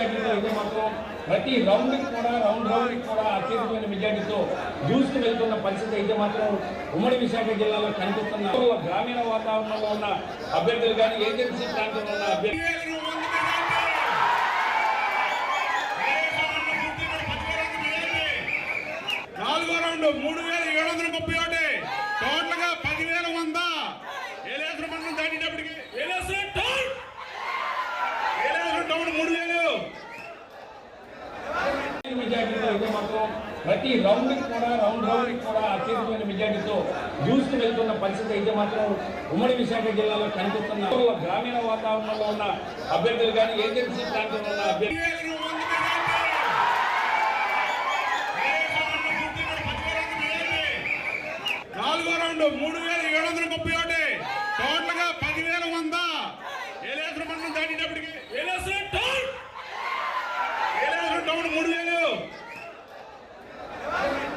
మెజార్టీతో అయితే మాత్రం ప్రతి రౌండ్కి కూడా రౌండ్ రౌండ్కి కూడా అత్యధికమైన మెజార్టీతో దూసుకు వెళ్తున్న పరిస్థితి అయితే మాత్రం ఉమ్మడి విశాఖ జిల్లాలో కనిపిస్తున్న గ్రామీణ వాతావరణంలో ఉన్న అభ్యర్థులు కానీ ఏజెన్సీ ప్రాంతంలో ఉన్న అభ్యర్థులు మూడు వేల ఏడు వందల ముప్పై ఒకటి. అయితే మాత్రం ప్రతి రౌండ్ కూడా రౌండ్ రౌండ్ కూడా అత్యధికమైన మెజార్టీతో దూసుకు వెళ్తున్న పరిస్థితి అయితే మాత్రం ఉమ్మడి విశాఖ జిల్లాలో కనిపిస్తున్న గ్రామీణ వాతావరణంలో ఉన్న అభ్యర్థులు కానీ ఏజెన్సీ ప్రాంతంలో ఉన్న అభ్యర్థులు నాలుగో రౌండ్ మూడు వేల ఏడు వందల ముప్పై